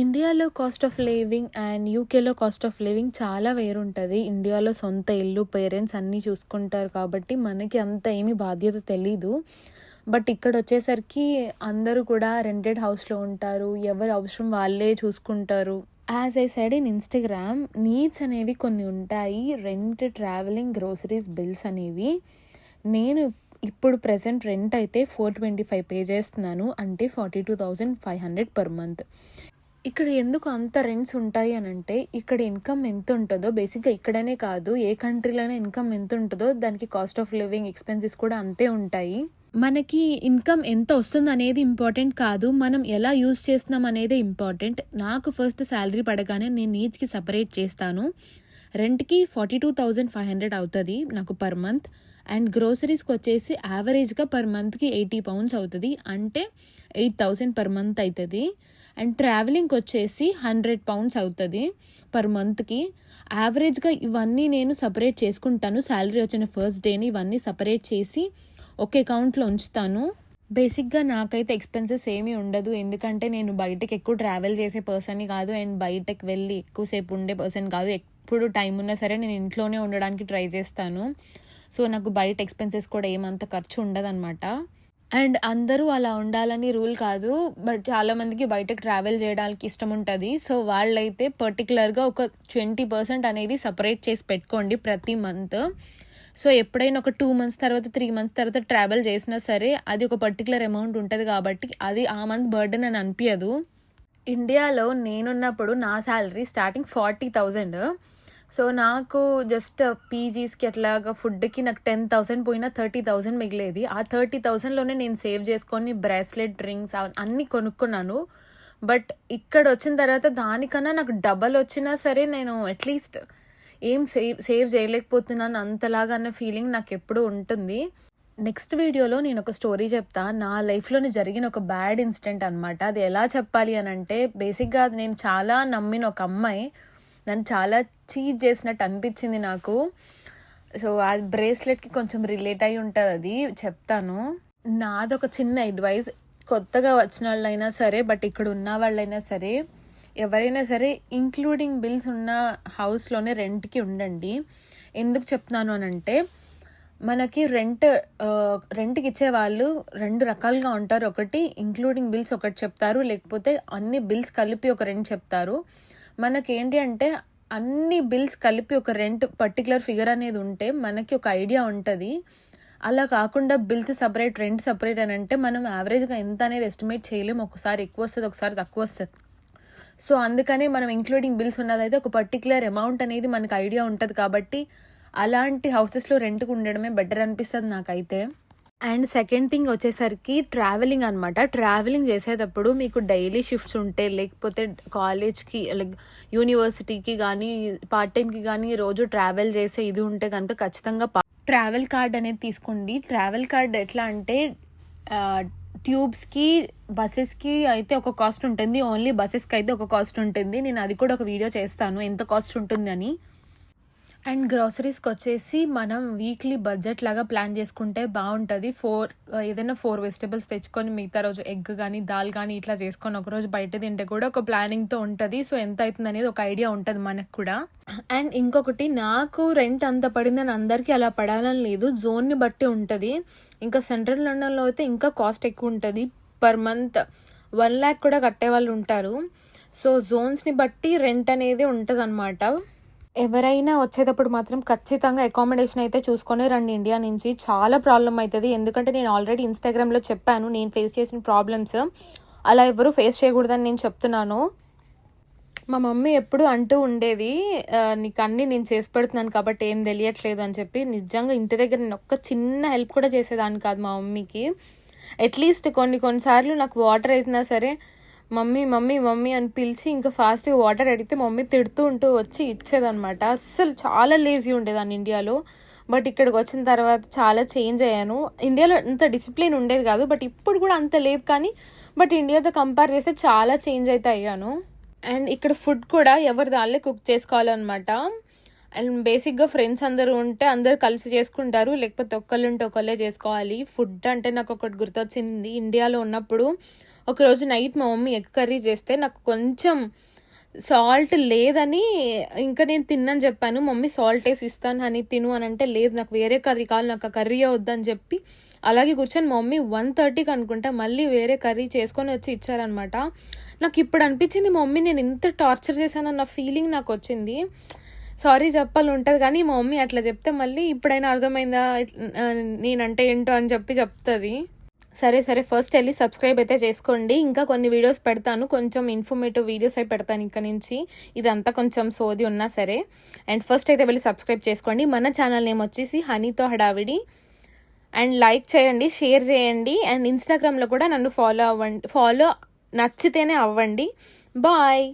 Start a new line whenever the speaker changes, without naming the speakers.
ఇండియాలో cost of living and యూకేలో cost of living చాలా వేరుంటుంది. ఇండియాలో సొంత ఇల్లు పేరెంట్స్ అన్నీ చూసుకుంటారు కాబట్టి మనకి అంత ఏమీ బాధ్యత తెలీదు. బట్ ఇక్కడ వచ్చేసరికి అందరూ కూడా రెంటెడ్ హౌస్లో ఉంటారు. ఎవరి అవసరం వాళ్ళే చూసుకుంటారు. As I side in Instagram needs అనేవి కొన్ని ఉంటాయి. రెంట్ ట్రావెలింగ్ గ్రోసరీస్ బిల్స్ అనేవి. నేను ఇప్పుడు ప్రెసెంట్ రెంట్ అయితే ఫోర్ ట్వంటీ ఫైవ్ పే చేస్తున్నాను. అంటే forty two thousand five hundred per month ఇక్కడ ఎందుకు అంత రెంట్స్ ఉంటాయి అని అంటే ఇక్కడ ఇన్కమ్ ఎంత ఉంటుందో బేసిక్గా ఇక్కడనే కాదు ఏ కంట్రీలోనే ఇన్కమ్ ఎంత ఉంటుందో దానికి కాస్ట్ ఆఫ్ లివింగ్ ఎక్స్పెన్సెస్ కూడా అంతే ఉంటాయి. మనకి ఇన్కమ్ ఎంత వస్తుంది అనేది ఇంపార్టెంట్ కాదు. మనం ఎలా యూస్ చేస్తున్నాం అనేది ఇంపార్టెంట్ నాకు ఫస్ట్ శాలరీ పడగానే నేను నీడ్స్కి సపరేట్ చేస్తాను. రెంట్కి forty two thousand five hundred అవుతుంది నాకు పర్ మంత్ అండ్ గ్రోసరీస్కి వచ్చేసి యావరేజ్గా పర్ మంత్కి ఎయిటీ పౌండ్స్ అవుతుంది. అంటే ఎయిట్ థౌజండ్ పర్ మంత్ అవుతుంది అండ్ ట్రావెలింగ్కి వచ్చేసి హండ్రెడ్ పౌండ్స్ అవుతుంది పర్ మంత్కి. యావరేజ్గా ఇవన్నీ నేను సపరేట్ చేసుకుంటాను. శాలరీ వచ్చిన ఫస్ట్ డేని ఇవన్నీ సపరేట్ చేసి ఒక అకౌంట్లో ఉంచుతాను. బేసిక్గా నాకైతే ఎక్స్పెన్సెస్ ఏమీ ఉండదు. ఎందుకంటే నేను బయటకు ఎక్కువ ట్రావెల్ చేసే పర్సన్ని కాదు. అండ్ బయటకు వెళ్ళి ఎక్కువసేపు ఉండే పర్సన్ కాదు. ఎప్పుడు టైం ఉన్నా సరే నేను ఇంట్లోనే ఉండడానికి ట్రై చేస్తాను. సో నాకు బయట ఎక్స్పెన్సెస్ కూడా ఏమంత ఖర్చు ఉండదన్నమాట. అండ్ అందరూ అలా ఉండాలని రూల్ కాదు బట్ చాలా మందికి బయటకు ట్రావెల్ చేయడానికి ఇష్టం ఉంటుంది. సో వాళ్ళైతే పర్టికులర్గా ఒక ట్వంటీ పర్సెంట్ అనేది సపరేట్ చేసి పెట్టుకోండి ప్రతి మంత్. సో ఎప్పుడైనా ఒక టూ మంత్స్ తర్వాత త్రీ మంత్స్ తర్వాత ట్రావెల్ చేసినా సరే అది ఒక పర్టికులర్ అమౌంట్ ఉంటుంది కాబట్టి అది ఆ మంత్ బర్డెన్ అని అనిపించదు ఇండియాలో నేనున్నప్పుడు నా salary starting forty thousand. So నాకు జస్ట్ పీజీస్కి uh, అట్లాగా ఫుడ్కి నాకు టెన్ థౌసండ్ పోయినా థర్టీ థౌసండ్ మిగిలేది. ఆ థర్టీ థౌసండ్లోనే నేను సేవ్ చేసుకొని బ్రాస్లెట్ డ్రింక్స్ అన్నీ కొనుక్కున్నాను. బట్ ఇక్కడ వచ్చిన తర్వాత దానికన్నా నాకు డబల్ వచ్చినా సరే నేను అట్లీస్ట్ ఏం సేవ్ సేవ్ చేయలేకపోతున్నాను అంతలాగా అన్న ఫీలింగ్ నాకు ఎప్పుడూ ఉంటుంది. నెక్స్ట్ వీడియోలో నేను ఒక స్టోరీ చెప్తా. నా లైఫ్లోనే జరిగిన ఒక బ్యాడ్ ఇన్సిడెంట్ అనమాట అది ఎలా చెప్పాలి అని అంటే బేసిక్గా అది నేను చాలా నమ్మిన ఒక అమ్మాయి. నన్ను చాలా చీట్ చేసినట్టు అనిపించింది నాకు. సో ఆ బ్రేస్లెట్కి కొంచెం రిలేట్ అయి ఉంటుంది అది. చెప్తాను. నాది ఒక చిన్న అడ్వైస్ కొత్తగా వచ్చిన వాళ్ళైనా సరే బట్ ఇక్కడ ఉన్న వాళ్ళైనా సరే ఎవరైనా సరే ఇంక్లూడింగ్ బిల్స్ ఉన్న హౌస్లోనే రెంట్కి ఉండండి. ఎందుకు చెప్తున్నాను అని అంటే మనకి రెంట్ రెంట్కి ఇచ్చే వాళ్ళు రెండు రకాలుగా ఉంటారు. ఒకటి ఇంక్లూడింగ్ బిల్స్ ఒకటి చెప్తారు. లేకపోతే అన్ని బిల్స్ కలిపి ఒక రెంట్ చెప్తారు. మనకేంటి అంటే అన్ని బిల్స్ కలిపి ఒక రెంట్ పర్టికులర్ ఫిగర్ అనేది ఉంటే మనకి ఒక ఐడియా ఉంటుంది. అలా కాకుండా బిల్స్ సపరేట్ రెంట్ సపరేట్ అని అంటే మనం యావరేజ్గా ఎంత అనేది ఎస్టిమేట్ చేయలేము. ఒకసారి ఎక్కువ వస్తుంది ఒకసారి తక్కువ వస్తుంది. సో అందుకని మనం ఇంక్లూడింగ్ బిల్స్ ఉన్నదైతే ఒక పర్టికులర్ అమౌంట్ అనేది మనకు ఐడియా ఉంటుంది కాబట్టి అలాంటి హౌసెస్లో రెంట్కి ఉండడమే బెటర్ అనిపిస్తుంది నాకైతే. అండ్ సెకండ్ థింగ్ వచ్చేసరికి ట్రావెలింగ్ అనమాట ట్రావెలింగ్ చేసేటప్పుడు మీకు డైలీ షిఫ్ట్స్ ఉంటే లేకపోతే కాలేజ్కి లైక్ యూనివర్సిటీకి కానీ పార్ట్ టైంకి కానీ రోజు ట్రావెల్ చేసే ఇది ఉంటే కనుక ఖచ్చితంగా ట్రావెల్ కార్డ్ అనేది తీసుకోండి. ట్రావెల్ కార్డ్ ఎట్లా అంటే ట్యూబ్స్కి బస్సెస్కి అయితే ఒక కాస్ట్ ఉంటుంది. ఓన్లీ బస్సెస్కి అయితే ఒక కాస్ట్ ఉంటుంది. నేను అది కూడా ఒక వీడియో చేస్తాను. ఎంత కాస్ట్ ఉంటుంది అని అండ్ గ్రాసరీస్కి వచ్చేసి మనం వీక్లీ బడ్జెట్ లాగా ప్లాన్ చేసుకుంటే బాగుంటుంది. ఫోర్ ఏదైనా ఫోర్ వెజిటబుల్స్ తెచ్చుకొని మిగతా రోజు ఎగ్ కానీ దాల్ కానీ ఇట్లా చేసుకొని ఒకరోజు బయట తింటే కూడా ఒక ప్లానింగ్తో ఉంటుంది. సో ఎంత అవుతుంది అనేది ఒక ఐడియా ఉంటుంది మనకు కూడా. అండ్ ఇంకొకటి నాకు రెంట్ అంత పడిందని అందరికీ అలా పడాలని లేదు. జోన్ని బట్టి ఉంటుంది. ఇంకా సెంట్రల్ లండన్లో అయితే ఇంకా కాస్ట్ ఎక్కువ ఉంటుంది పర్ మంత్. వన్ ల్యాక్ కూడా కట్టే వాళ్ళు ఉంటారు. సో జోన్స్ని బట్టి రెంట్ అనేది ఉంటుంది అనమాట ఎవరైనా వచ్చేటప్పుడు మాత్రం ఖచ్చితంగా అకామిడేషన్ అయితే చూసుకొని రండి. ఇండియా నుంచి చాలా ప్రాబ్లం అవుతుంది ఎందుకంటే నేను ఆల్రెడీ ఇన్స్టాగ్రామ్లో చెప్పాను నేను ఫేస్ చేసిన ప్రాబ్లమ్స్ అలా ఎవరు ఫేస్ చేయకూడదని నేను చెప్తున్నాను. మా మమ్మీ ఎప్పుడు అంటూ ఉండేది నీకు అన్నీ నేను చేసి పెడుతున్నాను కాబట్టి ఏం తెలియట్లేదు అని చెప్పి. నిజంగా ఇంటి దగ్గర నేను ఒక్క చిన్న హెల్ప్ కూడా చేసేదాన్ని కాదు మా మమ్మీకి. అట్లీస్ట్ కొన్ని కొన్నిసార్లు నాకు వాటర్ అయినా సరే మమ్మీ మమ్మీ మమ్మీ అని పిలిచి ఇంకా ఫాస్ట్గా వాటర్ అడిగితే మమ్మీ తిడుతూ ఉంటూ వచ్చి ఇచ్చేదనమాట అస్సలు చాలా లేజీ ఉండేదాన్ని ఇండియాలో. బట్ ఇక్కడికి వచ్చిన తర్వాత చాలా చేంజ్ అయ్యాను. ఇండియాలో అంత డిసిప్లిన్ ఉండేది కాదు బట్ ఇప్పుడు కూడా అంత లేదు కానీ బట్ ఇండియాతో కంపేర్ చేస్తే చాలా చేంజ్ అయితే అయ్యాను. అండ్ ఇక్కడ ఫుడ్ కూడా ఎవరి దానిలో కుక్ చేసుకోవాలన్నమాట. అండ్ బేసిక్గా ఫ్రెండ్స్ అందరూ ఉంటే అందరు కలిసి చేసుకుంటారు. లేకపోతే ఒక్కళ్ళు ఉంటే ఒకళ్ళే చేసుకోవాలి. ఫుడ్ అంటే నాకు ఒకటి గుర్తొచ్చింది. ఇండియాలో ఉన్నప్పుడు ఒకరోజు నైట్ మా మమ్మీ ఎగ్ కర్రీ చేస్తే నాకు కొంచెం సాల్ట్ లేదని ఇంకా నేను తిన్నని చెప్పాను. మమ్మీ సాల్ట్ వేసి ఇస్తాను అని తిను అని అంటే లేదు నాకు వేరే కర్రీ కావాలి నాకు ఆ కర్రీ వద్దని చెప్పి అలాగే కూర్చొని మమ్మీ వన్ థర్టీకి అనుకుంటా మళ్ళీ వేరే కర్రీ చేసుకొని వచ్చి ఇచ్చారనమాట నాకు ఇప్పుడు అనిపించింది మమ్మీ నేను ఇంత టార్చర్ చేశానన్న ఫీలింగ్ నాకు వచ్చింది. సారీ చెప్పాలి ఉంటుంది కానీ మా మమ్మీ అట్లా చెప్తే మళ్ళీ ఇప్పుడైనా అర్థమైందా నేనంటే ఏంటో అని చెప్పి చెప్తుంది. సరే సరే ఫస్ట్ వెళ్ళి సబ్స్క్రైబ్ అయితే చేసుకోండి. ఇంకా కొన్ని వీడియోస్ పెడతాను. కొంచెం ఇన్ఫర్మేటివ్ వీడియోస్ అయి పెడతాను ఇంకా నుంచి. ఇదంతా కొంచెం సోది ఉన్నా సరే. అండ్ ఫస్ట్ అయితే వెళ్ళి సబ్స్క్రైబ్ చేసుకోండి. మన ఛానల్ నేమ్ వచ్చేసి హనీతో హడావిడి. అండ్ లైక్ చేయండి షేర్ చేయండి. అండ్ ఇన్స్టాగ్రామ్లో కూడా నన్ను ఫాలో అవ్వండి ఫాలో నచ్చితేనే అవ్వండి. బాయ్